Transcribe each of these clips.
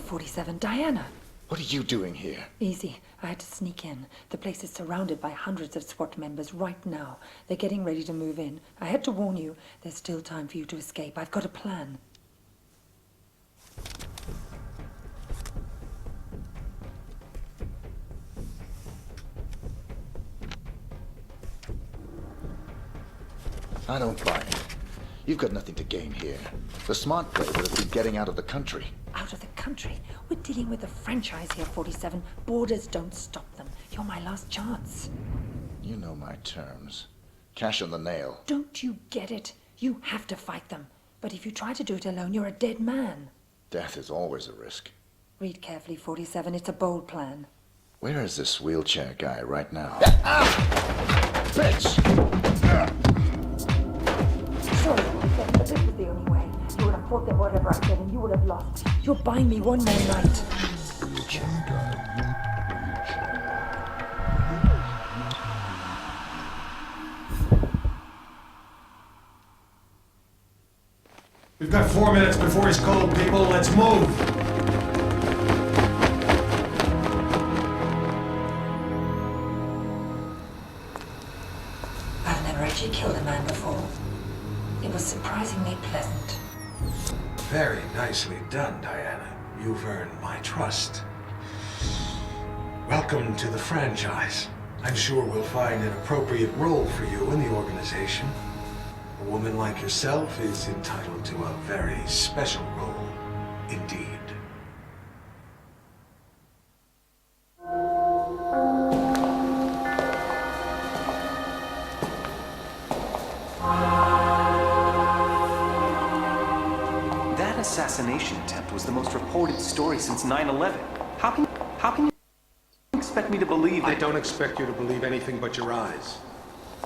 me, 47, Diana. What are you doing here? Easy. I had to sneak in. The place is surrounded by hundreds of SWAT members right now. They're getting ready to move in. I had to warn you, there's still time for you to escape. I've got a plan. I don't buy it. You've got nothing to gain here. The smart play would have been getting out of the country. Out of the country. We're dealing with a franchise here, 47. Borders don't stop them. You're my last chance. You know my terms. Cash on the nail. Don't you get it? You have to fight them. But if you try to do it alone, you're a dead man. Death is always a risk. Read carefully, 47. It's a bold plan. Where is this wheelchair guy right now? Ah! Bitch! You would have them whatever I said, and you would have lost. You're buying me one more night. We've got four minutes before he's cold, people. Let's move. I've never actually killed a man before. It was surprisingly pleasant. Very nicely done, Diana. You've earned my trust. Welcome to the franchise. I'm sure we'll find an appropriate role for you in the organization. A woman like yourself is entitled to a very special role indeed. Assassination attempt was the most reported story since 9/11. How can how can you expect me to believe I don't expect you to believe anything but your eyes.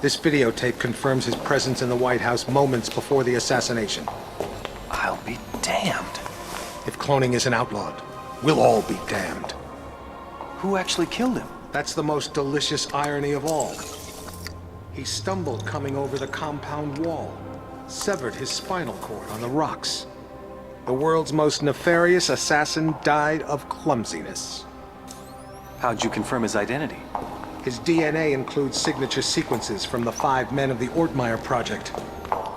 This videotape confirms his presence in the White House moments before the assassination. I'll be damned. If cloning isn't outlawed, we'll all be damned. Who actually killed him? That's the most delicious irony of all. He stumbled coming over the compound wall, severed his spinal cord on the rocks. The world's most nefarious assassin died of clumsiness. How'd you confirm his identity? His DNA includes signature sequences from the five men of the Ortmeyer Project.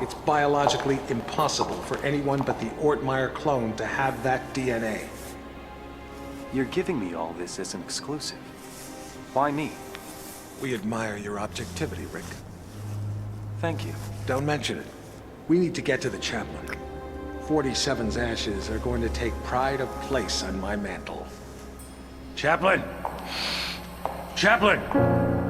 It's biologically impossible for anyone but the Ortmeyer clone to have that DNA. You're giving me all this as an exclusive. Why me? We admire your objectivity, Rick. Thank you. Don't mention it. We need to get to the chaplain. 47's ashes are going to take pride of place on my mantle. Chaplain! Chaplain!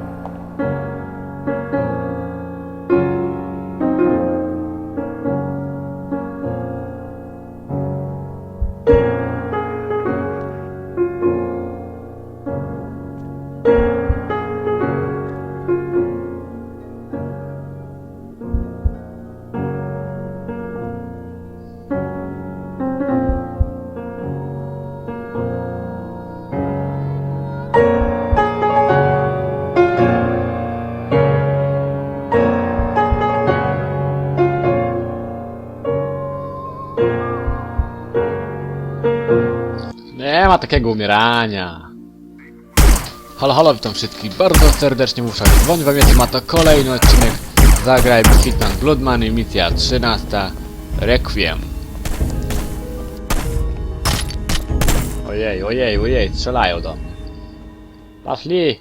Takiego umierania. Halo, halo, witam wszystkich bardzo serdecznie, muszę dzwonić wam jest, ma to kolejny odcinek Zagrajmy Hitman Bloodman i misja 13 Requiem. Ojej, ojej, ojej, strzelają do mnie. Poszli!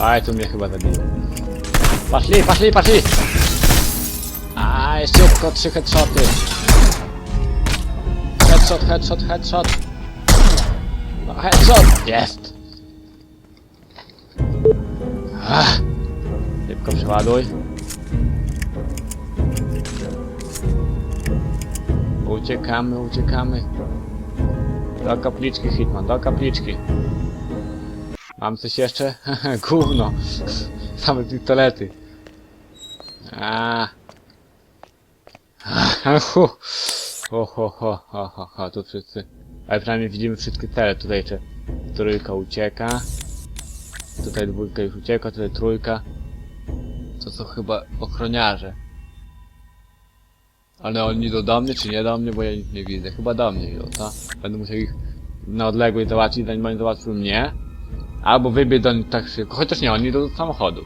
Aj, tu mnie chyba zabiło. Poszli, poszli, poszli! Aj, szybko, trzy headshoty. Headshot, headshot, headshot. No, headshot! Jest! Ach. Szybko przeładuj. Uciekamy, uciekamy. Do kapliczki, Hitman, do kapliczki. Mam coś jeszcze? Gówno. Same pistolety. A. Ho, ho, ho, ho, ho, ho, tu wszyscy. Ale przynajmniej widzimy wszystkie cele. Tutaj jeszcze trójka ucieka. Tutaj dwójka już ucieka, tutaj trójka. To są chyba ochroniarze. Ale oni idą do mnie, czy nie do mnie, bo ja ich nie widzę. Chyba do mnie idą, co? Będę musiał ich na odległość załatwić, zanim oni załatwił mnie. Albo wybiec do nich tak szybko. Chociaż nie, oni idą do samochodu.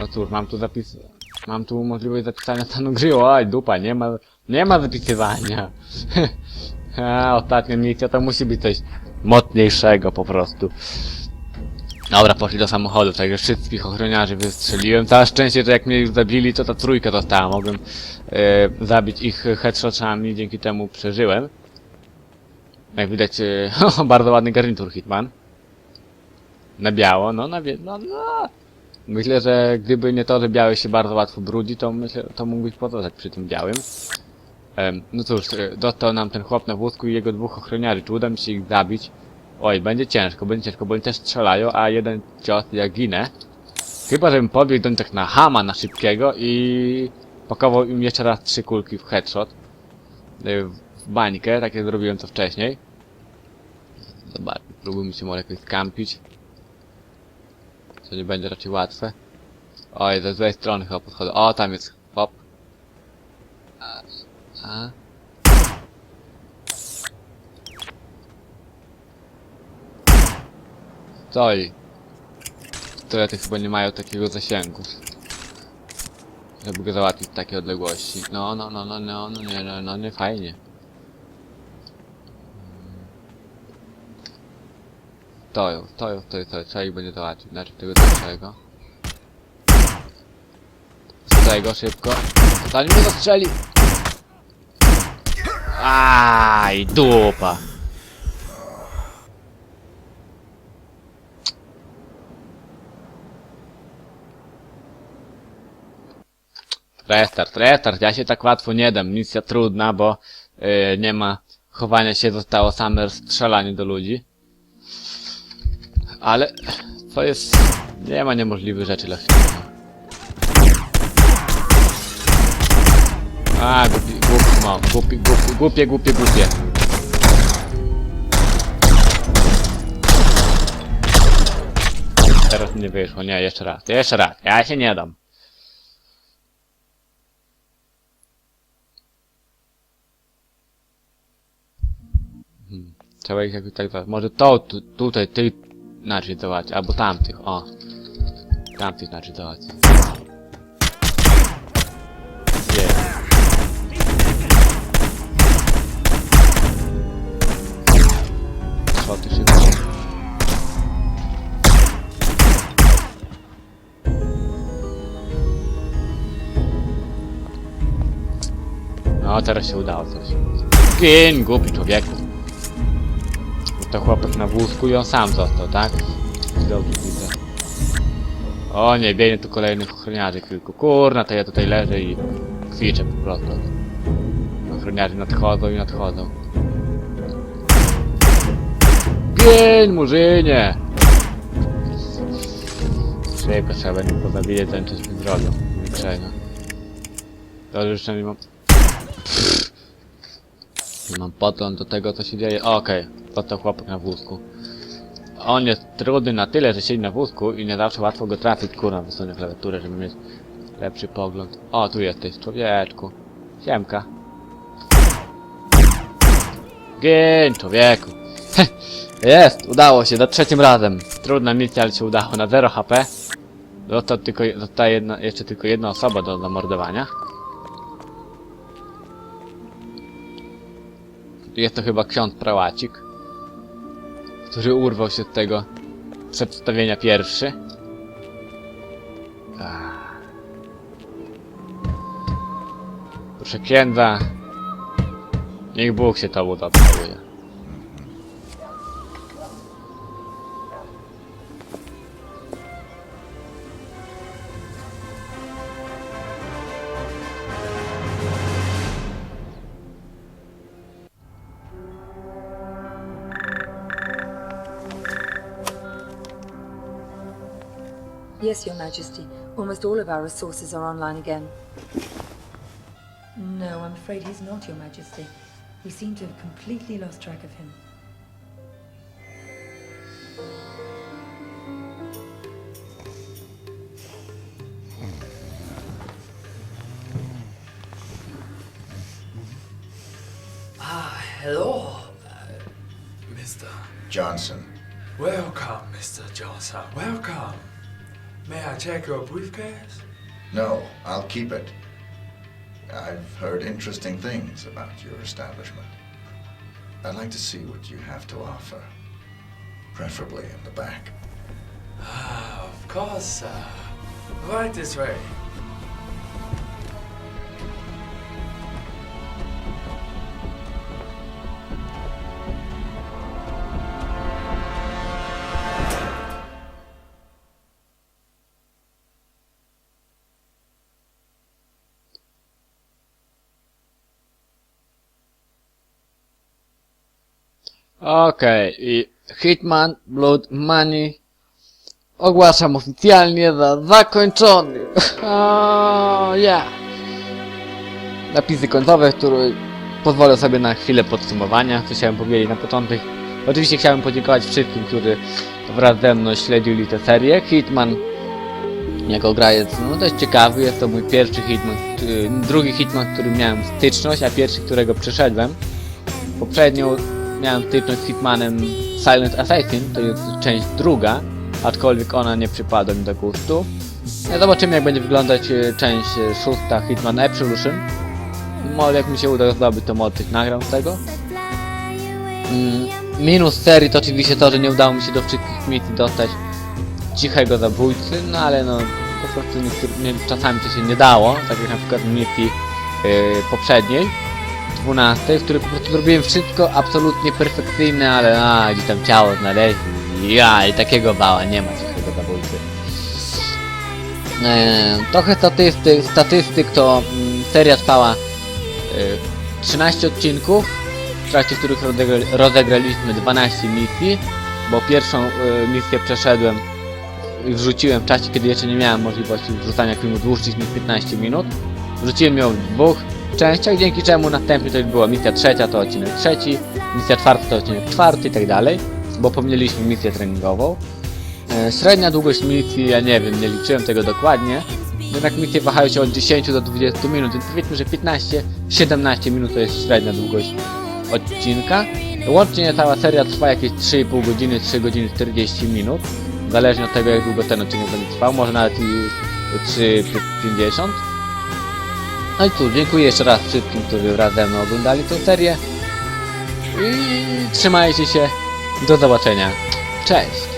No cóż, mam tu zapis... Mam tu możliwość zapisania stanu gry. Oj, dupa, nie ma... Nie ma zapisywania. A, ostatnia misja to musi być coś mocniejszego po prostu. Dobra, poszli do samochodu, także wszystkich ochroniarzy wystrzeliłem. Całe szczęście, że jak mnie już zabili, to ta trójka została. Mogłem e, zabić ich headshotami, dzięki temu przeżyłem. Jak widać, e, bardzo ładny garnitur Hitman. Na biało, no na bie... no, no. Myślę, że gdyby nie to, że biały się bardzo łatwo brudzi, to myślę, to mógłbyś pozostać przy tym białym. Em, no cóż, e, dostał nam ten chłop na wózku i jego dwóch ochroniarzy. Czy uda mi się ich zabić? Oj, będzie ciężko, będzie ciężko, bo oni też strzelają, a jeden cios ja ginę. Chyba, żebym podbiegł do nich tak na hama, na szybkiego i pakował im jeszcze raz trzy kulki w headshot. e, W bańkę, tak jak zrobiłem to wcześniej. Zobacz, próbujmy się może jakoś skampić. Co nie będzie raczej łatwe. Oj, ze złej strony chyba podchodzę. O, tam jest hop. A, a. Stoi. Stolety chyba nie mają takiego zasięgu. Żeby go załatwić w takiej odległości. No, no, no, no, no, no, nie, no, no, nie fajnie. Stoją, stoją, stoją, stoją. Trzeba ich będzie załatwić. Znaczy tego pierwszego. Z tego szybko. Zanim mnie zastrzeli. Aj, dupa. Restart, restart, ja się tak łatwo nie dam, misja trudna, bo yy, nie ma chowania się, zostało same strzelanie do ludzi. Ale to jest... nie ma niemożliwych rzeczy dla chwilę. A, głupi, głupi mam, głupi, głupi, głupie, głupie, głupie. Teraz nie wyszło, nie, jeszcze raz, jeszcze raz, ja się nie dam. Trzeba ich jakoś tak... Może to tu, tutaj, ty inaczej załatwić, albo tamtych, o. Tamtych inaczej załatwić. Co ty szybko? No, teraz się udało coś. Gin, głupi człowieku. To chłopak na wózku i on sam został, tak? Dobrze widzę. O nie, biegnie tu kolejnych ochroniarzy kilku. Kurna, to ja tutaj leżę i kwiczę po prostu. Ochroniarze nadchodzą i nadchodzą. Gień, murzynie! Szybko trzeba będzie pozabijać, zanim coś mi. Niczego. Dobrze, że nie mam... Nie mam podgląd do tego, co się dzieje. Okej, okay. to chłopak na wózku. On jest trudny na tyle, że siedzi na wózku i nie zawsze łatwo go trafić. Kurwa, wysunę klawiaturę, żeby mieć lepszy pogląd. O, tu jesteś, człowieczku. Siemka. Gień, człowieku. jest, udało się, za trzecim razem. Trudna misja, ale się udało. Na 0 HP. Został tylko, zostaje jeszcze tylko jedna osoba do zamordowania. Jest to chyba ksiądz prałacik, który urwał się z tego przedstawienia pierwszy. Proszę księdza, niech Bóg się tobą zaopiekunuje. Yes, Your Majesty. Almost all of our resources are online again. No, I'm afraid he's not, Your Majesty. We seem to have completely lost track of him. Ah, hello, uh, Mr. Johnson. Welcome, Mr. Johnson. Welcome. May I check your briefcase? No, I'll keep it. I've heard interesting things about your establishment. I'd like to see what you have to offer. Preferably in the back. Ah, of course, uh, right this way. Okej, i Hitman Blood Money ogłaszam oficjalnie za zakończony. O, ja. Napisy końcowe, które pozwolę sobie na chwilę podsumowania, co chciałem powiedzieć na początek. Oczywiście chciałem podziękować wszystkim, którzy wraz ze mną śledzili tę serię. Hitman jako gra jest no, dość ciekawy, jest to mój pierwszy Hitman, y, drugi Hitman, z którym miałem styczność, a pierwszy, którego przeszedłem. Poprzednio miałem styczność z Hitmanem Silent Assassin, to jest część druga, aczkolwiek ona nie przypadła mi do gustu. No, zobaczymy jak będzie wyglądać e, część e, szósta Hitman Absolution. Może jak mi się uda zdobyć to mod tych nagram z tego. Mm, minus serii to oczywiście to, że nie udało mi się do wszystkich misji dostać cichego zabójcy, no ale no po prostu nie, czasami to się nie dało, tak jak na przykład w misji yy, poprzedniej. 12, w której po prostu zrobiłem wszystko absolutnie perfekcyjne, ale a, gdzie tam ciało znaleźli. Ja, i takiego bała, nie ma takiego zabójcy. E, trochę statystyk, statystyk to mm, seria trwała e, 13 odcinków, w trakcie których rozegra, rozegraliśmy 12 misji, bo pierwszą e, misję przeszedłem i wrzuciłem w czasie, kiedy jeszcze nie miałem możliwości wrzucania filmu dłuższych niż 15 minut. Wrzuciłem ją w dwóch częściach, dzięki czemu następnie to już była misja trzecia, to odcinek trzeci, misja czwarta to odcinek czwarty i tak dalej, bo pomyliśmy misję treningową. E, Średnia długość misji, ja nie wiem, nie liczyłem tego dokładnie, jednak misje wahają się od 10 do 20 minut, więc powiedzmy, że 15-17 minut to jest średnia długość odcinka. Łącznie cała seria trwa jakieś 3,5 godziny, 3 godziny 40 minut, zależnie od tego jak długo ten odcinek będzie trwał, może nawet i 3,50. No i cóż, dziękuję jeszcze raz wszystkim, którzy wraz ze mną oglądali tę serię. I trzymajcie się. Do zobaczenia. Cześć!